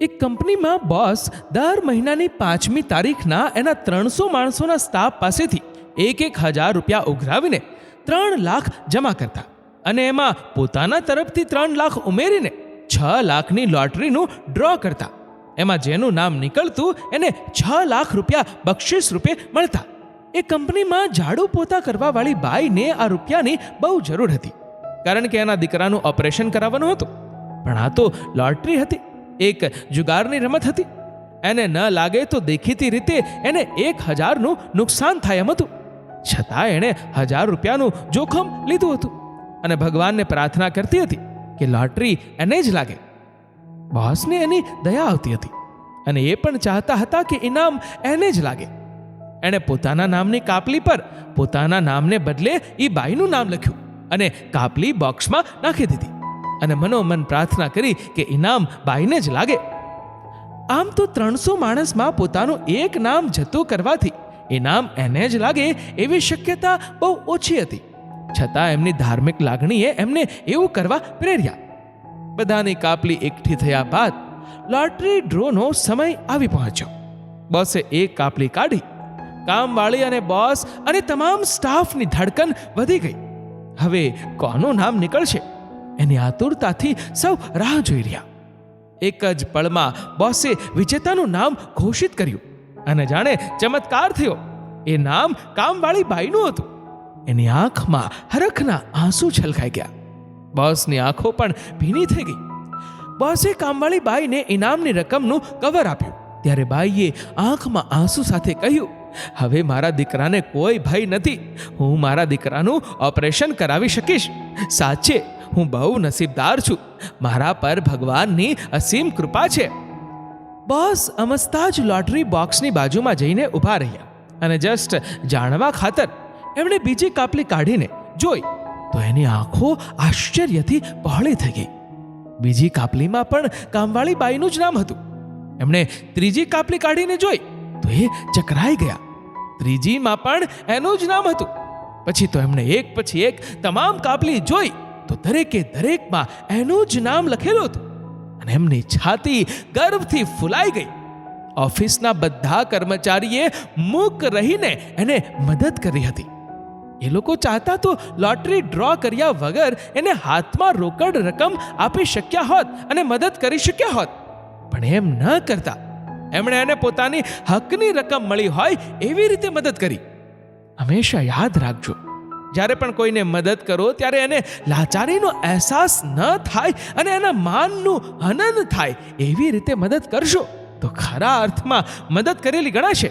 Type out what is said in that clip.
એક કંપનીમાં બોસ દર મહિનાની પાંચમી તારીખના એના ત્રણસો માણસોના સ્ટાફ પાસેથી એક એક હજાર રૂપિયા ઉઘરાવીને ત્રણ લાખ જમા કરતા અને એમાં પોતાના તરફથી ત્રણ લાખ ઉમેરીને છ લાખની લોટરીનું ડ્રો કરતા. એમાં જેનું નામ નીકળતું એને છ લાખ રૂપિયા બક્ષિસ રૂપે મળતા. એ કંપનીમાં ઝાડુ પોતા કરવાવાળી બાઈને આ રૂપિયાની બહુ જરૂર હતી. કારણ કે એના દીકરાનું ઓપરેશન કરાવવાનું હતું. પણ આ તો લોટરી હતી. એક જુગારની રમત હતી. એને ન લાગે તો દેખીતી રીતે એને એક હજારનું નુકસાન થાય એમ હતું. છતાં એણે હજાર રૂપિયાનું જોખમ લીધું હતું અને ભગવાનને પ્રાર્થના કરતી હતી કે લોટરી એને જ લાગે. બોસને એની દયા આવતી હતી અને એ પણ ચાહતા હતા કે ઇનામ એને જ લાગે. એણે પોતાના નામની કાપલી પર પોતાના નામને બદલે એ બાઈનું નામ લખ્યું અને કાપલી બોક્સમાં નાખી દીધી. અને મનોમન પ્રાર્થના કરી કે ઇનામ બાઈને જ લાગે. આમ તો ત્રણસો માણસમાં પોતાનું એક નામ જતું કરવાથી ઇનામ એને જ લાગે એવી શક્યતા બહુ ઓછી હતી. છતાં એમની ધાર્મિક લાગણીએ એમને એવું કરવા પ્રેર્યા. બધાની કાપલી એકઠી થયા બાદ લોટરી ડ્રોનો સમય આવી પહોંચ્યો. બોસે એક કાપલી કાઢી. કામવાળી અને બોસ અને તમામ સ્ટાફની ધડકન વધી ગઈ. હવે કોનું નામ નીકળશે? એની આતુરતાથી સૌ રાહ જોઈ રહ્યા. એક જ પળમાં બોસે વિજેતાનું નામ ઘોષિત કર્યું અને જાણે ચમત્કાર થયો. એ નામ કામવાળી બાઈનું હતું. એની આંખમાં હરખના આંસુ છલકાઈ ગયા. બોસની આંખો પણ ભીની થઈ ગઈ. બોસે કામવાળી બાઈને ઇનામની રકમનું કવર આપ્યું. ત્યારે બાઈએ આંખમાં આંસુ સાથે કહ્યું, હવે મારા દીકરાને કોઈ ભય નથી. હું મારા દીકરાનું ઓપરેશન કરાવી શકીશ. સાચે હું બહુ નસીબદાર છું. મારા પર ભગવાનની અસીમ કૃપા છે. બોસ અમસ્તા જ લોટરી બોક્સની બાજુમાં જઈને ઊભા રહ્યા અને જસ્ટ જાણવા ખાતર એમણે બીજી કાપલી કાઢીને જોઈ તો એની આંખો આશ્ચર્યથી પહોળી થઈ ગઈ. બીજી કાપલીમાં પણ કામવાળી બાઈનું જ નામ હતું. એમણે ત્રીજી કાપલી કાઢીને જોઈ તો એ ચકરાઈ ગયા. ત્રીજીમાં પણ એનું જ નામ હતું. પછી તો એમણે એક પછી એક તમામ કાપલી જોઈ તો દરેકે દરેકમાં એનું જ નામ લખેલું હતું. અને એમની છાતી ગર્વથી ફૂલાઈ ગઈ. ઓફિસના બધા કર્મચારીએ મૂક રહીને એને મદદ કરી હતી. એ લોકો ચાહતા તો લોટરી ડ્રો કર્યા વગર એને હાથમાં રોકડ રકમ આપી શક્યા હોત અને મદદ કરી શક્યા હોત. પણ એમ ન કરતા એમણે એને પોતાની હકની રકમ મળી હોય એવી રીતે મદદ કરી. હંમેશા યાદ રાખજો. જ્યારે પણ કોઈને મદદ કરો, ત્યારે એને લાચારીનો અહેસાસ ન થાય અને એના માનનું હનન થાય. એવી રીતે મદદ કરશો તો ખરા અર્થમાં મદદ કરેલી ગણાશે.